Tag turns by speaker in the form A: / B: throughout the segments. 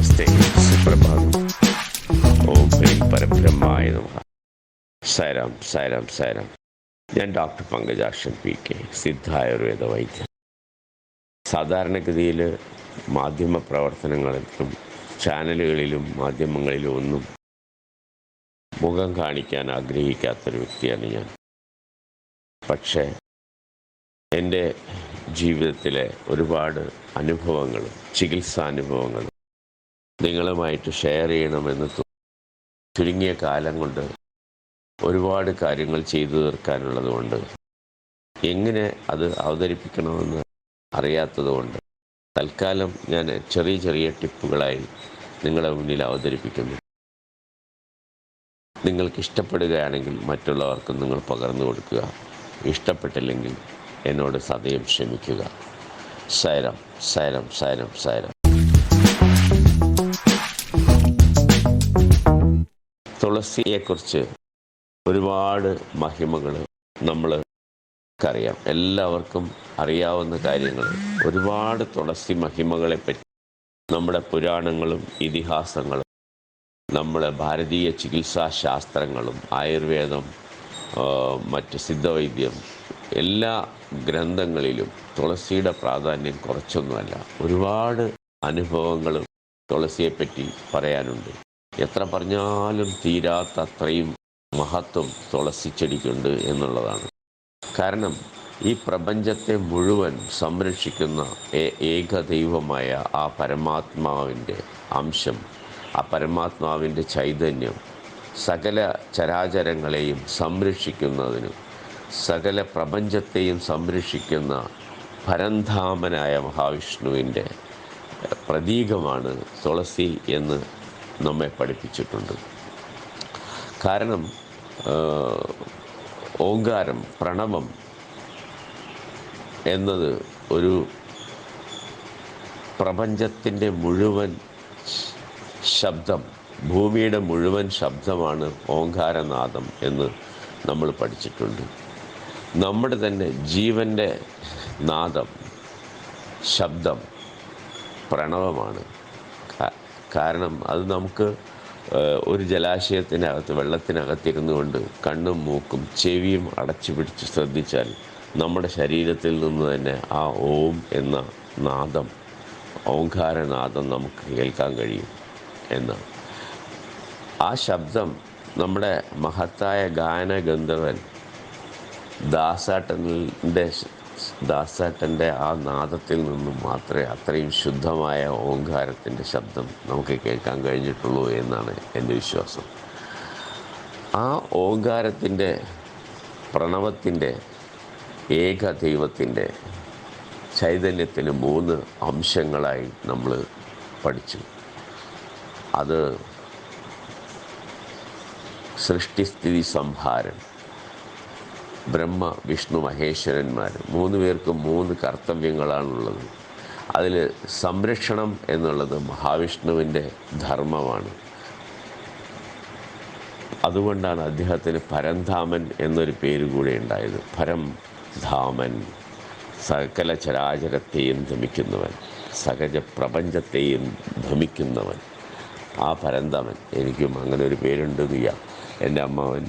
A: നമസ്തേ സുപ്രഭാതം ഓം ഹ്രീം പരബ്രഹ്മായ നമ സാരാം സാരാം ഞാൻ ഡോക്ടർ പങ്കജാക്ഷൻ പി കെ സിദ്ധായുർവേദ വൈദ്യൻ. സാധാരണഗതിയിൽ മാധ്യമ പ്രവർത്തനങ്ങളിലും ചാനലുകളിലും മാധ്യമങ്ങളിലും ഒന്നും മുഖം കാണിക്കാൻ ആഗ്രഹിക്കാത്തൊരു വ്യക്തിയാണ് ഞാൻ. പക്ഷേ എന്റെ ജീവിതത്തിലെ ഒരുപാട് അനുഭവങ്ങളും ചികിത്സാനുഭവങ്ങളും നിങ്ങളുമായിട്ട് ഷെയർ ചെയ്യണമെന്ന് ചുരുങ്ങിയ കാലം കൊണ്ട് ഒരുപാട് കാര്യങ്ങൾ ചെയ്തു തീർക്കാനുള്ളതുകൊണ്ട് എങ്ങനെ അത് അവതരിപ്പിക്കണമെന്ന് അറിയാത്തതുകൊണ്ട് തൽക്കാലം ഞാൻ ചെറിയ ചെറിയ ടിപ്പുകളായി നിങ്ങളുടെ മുന്നിൽ അവതരിപ്പിക്കുന്നു. നിങ്ങൾക്ക് ഇഷ്ടപ്പെടുകയാണെങ്കിൽ മറ്റുള്ളവർക്കും നിങ്ങൾ പകർന്നു കൊടുക്കുക. ഇഷ്ടപ്പെട്ടില്ലെങ്കിൽ എന്നോട് സദയം ക്ഷമിക്കുക. സൈരം സൈരം സൈരം സൈരം. തുളസിയെക്കുറിച്ച് ഒരുപാട് മഹിമകൾ നമ്മൾ അറിയാം. എല്ലാവർക്കും അറിയാവുന്ന കാര്യങ്ങൾ ഒരുപാട് തുളസി മഹിമകളെ പറ്റി നമ്മുടെ പുരാണങ്ങളും ഇതിഹാസങ്ങളും നമ്മുടെ ഭാരതീയ ചികിത്സാ ശാസ്ത്രങ്ങളും ആയുർവേദം മറ്റ് സിദ്ധവൈദ്യം എല്ലാ ഗ്രന്ഥങ്ങളിലും തുളസിയുടെ പ്രാധാന്യം കുറച്ചൊന്നുമല്ല. ഒരുപാട് അനുഭവങ്ങളും തുളസിയെപ്പറ്റി പറയാനുണ്ട്. എത്ര പറഞ്ഞാലും തീരാത്ത അത്രയും മഹത്വം തുളസി ചെടിക്കുണ്ട് എന്നുള്ളതാണ്. കാരണം ഈ പ്രപഞ്ചത്തെ മുഴുവൻ സംരക്ഷിക്കുന്ന ഏക ഏകദൈവമായ ആ പരമാത്മാവിന്റെ അംശം ആ പരമാത്മാവിന്റെ ചൈതന്യം സകല ചരാചരങ്ങളെയും സംരക്ഷിക്കുന്നതിനും സകല പ്രപഞ്ചത്തെയും സംരക്ഷിക്കുന്ന പരന്ധാമനായ മഹാവിഷ്ണുവിന്റെ പ്രതീകമാണ് തുളസി എന്ന് നമ്മെ പഠിപ്പിച്ചിട്ടുണ്ട്. കാരണം ഓങ്കാരം പ്രണവം എന്നത് ഒരു പ്രപഞ്ചത്തിന്റെ മുഴുവൻ ശബ്ദം ഭൂമിയുടെ മുഴുവൻ ശബ്ദമാണ് ഓങ്കാരനാദം എന്ന് നമ്മൾ പഠിച്ചിട്ടുണ്ട്. നമ്മുടെ തന്നെ ജീവന്റെ നാദം ശബ്ദം പ്രണവമാണ്. കാരണം അത് നമുക്ക് ഒരു ജലാശയത്തിനകത്ത് വെള്ളത്തിനകത്തിരുന്നു കൊണ്ട് കണ്ണും മൂക്കും ചെവിയും അടച്ചു പിടിച്ച് ശ്രദ്ധിച്ചാൽ നമ്മുടെ ശരീരത്തിൽ നിന്ന് തന്നെ ആ ഓം എന്ന നാദം ഓംകാരനാദം നമുക്ക് കേൾക്കാൻ കഴിയും എന്നാണ് ആ ശബ്ദം നമ്മുടെ മഹത്തായ ഗാനഗന്ധർവൻ ദാസാട്ടന്റെ ദാസാട്ടന്റെ ആ നാദത്തിൽ നിന്നും മാത്രമേ അത്രയും ശുദ്ധമായ ഓങ്കാരത്തിന്റെ ശബ്ദം നമുക്ക് കേൾക്കാൻ കഴിഞ്ഞിട്ടുള്ളൂ എന്നാണ് എന്റെ വിശ്വാസം. ആ ഓങ്കാരത്തിന്റെ പ്രണവത്തിന്റെ ഏക ദൈവത്തിന്റെ ചൈതന്യത്തിന് മൂന്ന് അംശങ്ങളായി നമ്മൾ പഠിച്ചു. അത് സൃഷ്ടിസ്ഥിതി സംഹാരം ബ്രഹ്മ വിഷ്ണു മഹേശ്വരന്മാർ മൂന്ന് പേർക്കും മൂന്ന് കർത്തവ്യങ്ങളാണുള്ളത്. അതിൽ സംരക്ഷണം എന്നുള്ളത് മഹാവിഷ്ണുവിന്റെ ധർമ്മമാണ്. അതുകൊണ്ടാണ് അദ്ദേഹത്തിന് പരംധാമൻ എന്നൊരു പേര് കൂടെ ഉണ്ടായത്. പരം ധാമൻ. സകല ചരാചരത്തെയും ധമിക്കുന്നവൻ സകല പ്രപഞ്ചത്തെയും ധമിക്കുന്നവൻ ആ പരന്തമൻ എനിക്കും അങ്ങനെ ഒരു പേരുണ്ട് നീയ എന്റെ അമ്മാവൻ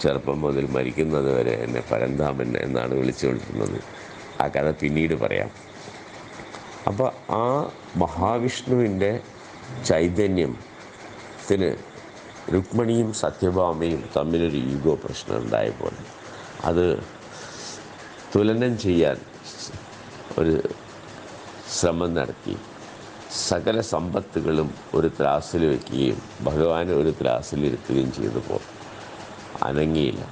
A: ചെറുപ്പം മുതൽ മരിക്കുന്നത് വരെ എന്നെ പരന്താമൻ എന്നാണ് വിളിച്ചുകൊണ്ടിരുന്നത്. ആ കഥ പിന്നീട് പറയാം. അപ്പോൾ ആ മഹാവിഷ്ണുവിന്റെ ചൈതന്യത്തിന് രുക്മിണിയും സത്യഭാമയും തമ്മിലൊരു ഈഗോ പ്രശ്നം ഉണ്ടായപ്പോൾ അത് തുലനം ചെയ്യാൻ ഒരു ശ്രമം നടത്തി. സകല സമ്പത്തുകളും ഒരു ത്രാസിൽ വയ്ക്കുകയും ഭഗവാനെ ഒരു ത്രാസിലിരുത്തുകയും ചെയ്തപ്പോൾ അനങ്ങിയില്ല.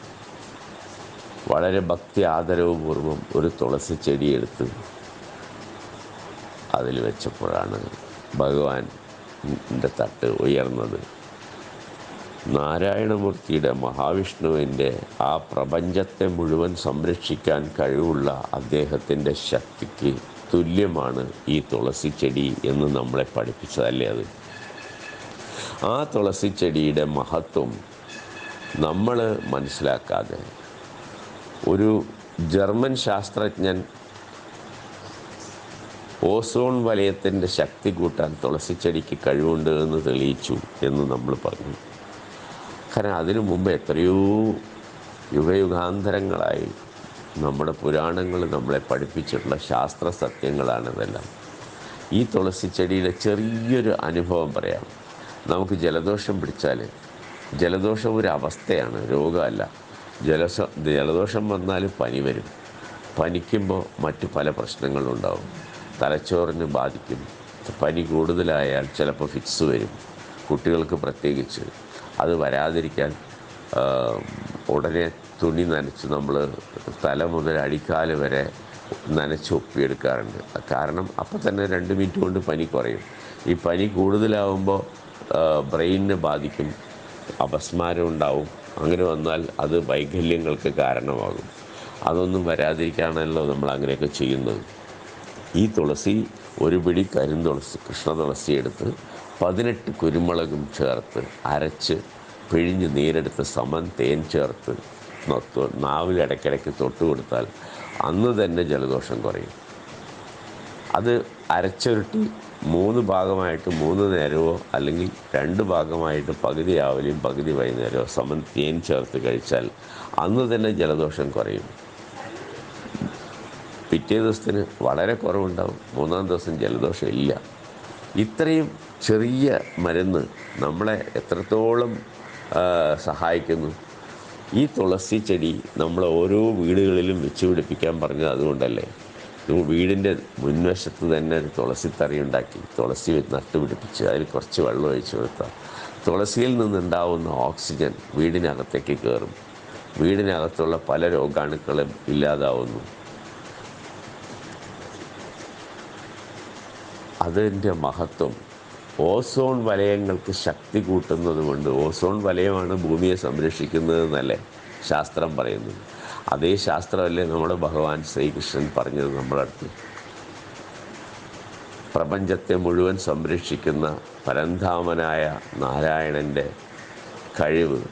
A: വളരെ ഭക്തി ആദരവുപൂർവം ഒരു തുളസി ചെടിയെടുത്ത് അതിൽ വെച്ചപ്പോഴാണ് ഭഗവാന്റെ തട്ട് ഉയർന്നത്. നാരായണമൂർത്തിയുടെ മഹാവിഷ്ണുവിന്റെ ആ പ്രപഞ്ചത്തെ മുഴുവൻ സംരക്ഷിക്കാൻ കഴിവുള്ള അദ്ദേഹത്തിന്റെ ശക്തിക്ക് തുല്യമാണ് ഈ തുളസി ചെടി എന്ന് നമ്മളെ പഠിപ്പിച്ചതല്ലേ അത്? ആ തുളസി ചെടിയുടെ മഹത്വം നമ്മൾ മനസ്സിലാക്കാതെ ഒരു ജർമ്മൻ ശാസ്ത്രജ്ഞൻ ഓസോൺ വലയത്തിന്റെ ശക്തി കൂട്ടാൻ തുളസിച്ചെടിക്ക് കഴിവുണ്ട് എന്ന് തെളിയിച്ചു എന്ന് നമ്മൾ പറഞ്ഞു. കാരണം അതിനു മുമ്പ് എത്രയോ യുഗയുഗാന്തരങ്ങളായി നമ്മുടെ പുരാണങ്ങൾ നമ്മളെ പഠിപ്പിച്ചിട്ടുള്ള ശാസ്ത്ര സത്യങ്ങളാണ് ഇതെല്ലാം. ഈ തുളസിച്ചെടിയുടെ ചെറിയൊരു അനുഭവം പറയാം. നമുക്ക് ജലദോഷം പിടിച്ചാൽ ജലദോഷം ഒരു അവസ്ഥയാണ് രോഗമല്ല. ജലസ ജലദോഷം വന്നാൽ പനി വരും. പനിക്കുമ്പോൾ മറ്റു പല പ്രശ്നങ്ങളും ഉണ്ടാവും തലച്ചോറിന് ബാധിക്കും. പനി കൂടുതലായാൽ ചിലപ്പോൾ ഫിക്സ് വരും. കുട്ടികൾക്ക് പ്രത്യേകിച്ച്. അത് വരാതിരിക്കാൻ ഉടനെ തുണി നനച്ച് നമ്മൾ തല മുതൽ അടിക്കാൽ വരെ നനച്ച് ഒപ്പിയെടുക്കാറുണ്ട്. കാരണം അപ്പം തന്നെ രണ്ട് മിനിറ്റ് കൊണ്ട് പനി കുറയും. ഈ പനി കൂടുതലാവുമ്പോൾ ബ്രെയിനിനെ ബാധിക്കും. അപസ്മാരം ഉണ്ടാവും അങ്ങനെ വന്നാൽ അത് വൈകല്യങ്ങൾക്ക് കാരണമാകും. അതൊന്നും വരാതിരിക്കാനല്ലോ നമ്മൾ അങ്ങനെയൊക്കെ ചെയ്യുന്നത്. ഈ തുളസി ഒരു പിടി കരിന്തുളസി കൃഷ്ണ തുളസി എടുത്ത് പതിനെട്ട് കുരുമുളകും ചേർത്ത് അരച്ച് പിഴിഞ്ഞ് നീരെടുത്ത് സമൻ തേൻ ചേർത്ത് നാവിൽ ഇടയ്ക്കിടയ്ക്ക് തൊട്ട് കൊടുത്താൽ അന്ന് തന്നെ ജലദോഷം കുറയും. അത് അരച്ചുരുട്ടി മൂന്ന് ഭാഗമായിട്ട് മൂന്ന് നേരമോ അല്ലെങ്കിൽ രണ്ട് ഭാഗമായിട്ട് പകുതി രാവിലെയും പകുതി വൈകുന്നേരമോ തേൻ ചേർത്ത് കഴിച്ചാൽ അന്ന് തന്നെ ജലദോഷം കുറയും. പിറ്റേ ദിവസത്തിന് വളരെ കുറവുണ്ടാവും. മൂന്നാം ദിവസം ജലദോഷം ഇല്ല. ഇത്രയും ചെറിയ മരുന്ന് നമ്മളെ എത്രത്തോളം സഹായിക്കുന്നു? ഈ തുളസി ചെടി നമ്മൾ ഓരോ വീടുകളിലും വെച്ചുപിടിപ്പിക്കാൻ പറഞ്ഞത് അതുകൊണ്ടല്ലേ? വീടിന്റെ മുൻവശത്ത് തന്നെ ഒരു തുളസിത്തറി തറി ഉണ്ടാക്കി. തുളസി നട്ടുപിടിപ്പിച്ച് അതിൽ കുറച്ച് വെള്ളം ഒഴിച്ചു കൊടുത്താൽ തുളസിയിൽ നിന്നുണ്ടാവുന്ന ഓക്സിജൻ വീടിനകത്തേക്ക് കയറും. വീടിനകത്തുള്ള പല രോഗാണുക്കളും ഇല്ലാതാവുന്നു. അതിന്റെ മഹത്വം ഓസോൺ വലയങ്ങൾക്ക് ശക്തി കൂട്ടുന്നത് കൊണ്ട് ഓസോൺ വലയമാണ് ഭൂമിയെ സംരക്ഷിക്കുന്നതെന്നല്ലേ ശാസ്ത്രം പറയുന്നത്. അതേ ശാസ്ത്രമല്ലേ നമ്മുടെ ഭഗവാൻ ശ്രീകൃഷ്ണൻ പറഞ്ഞത് അടുത്ത്? പ്രപഞ്ചത്തെ മുഴുവൻ സംരക്ഷിക്കുന്ന പരന്ധാമനായ നാരായണന്റെ കഴിവ്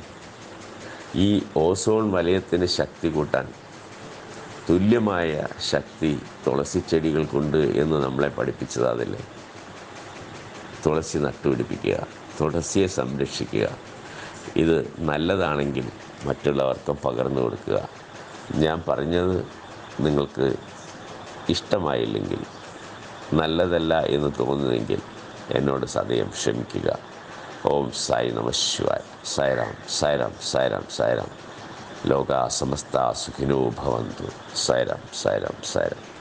A: ഈ ഓസോൺ വലയത്തിന് ശക്തി കൂട്ടാൻ തുല്യമായ ശക്തി തുളസി ചെടികൾക്കുണ്ട് എന്ന് നമ്മളെ പഠിപ്പിച്ചത് അതില്ലേ? തുളസി നട്ടുപിടിപ്പിക്കുക തുളസിയെ സംരക്ഷിക്കുക. ഇത് നല്ലതാണെങ്കിൽ മറ്റുള്ളവർക്കും പകർന്നു കൊടുക്കുക. ഞാൻ പറഞ്ഞത് നിങ്ങൾക്ക് ഇഷ്ടമായില്ലെങ്കിൽ നല്ലതല്ല എന്ന് തോന്നുന്നെങ്കിൽ എന്നോട് സദയം ക്ഷമിക്കുക. ഓം സായി നമ സൈറാം സൈറാം സൈറാം സായിറാം ലോക സമസ്ത സുഖിനോ ഭവന്തു. സൈറാം സൈറാം സായിറാം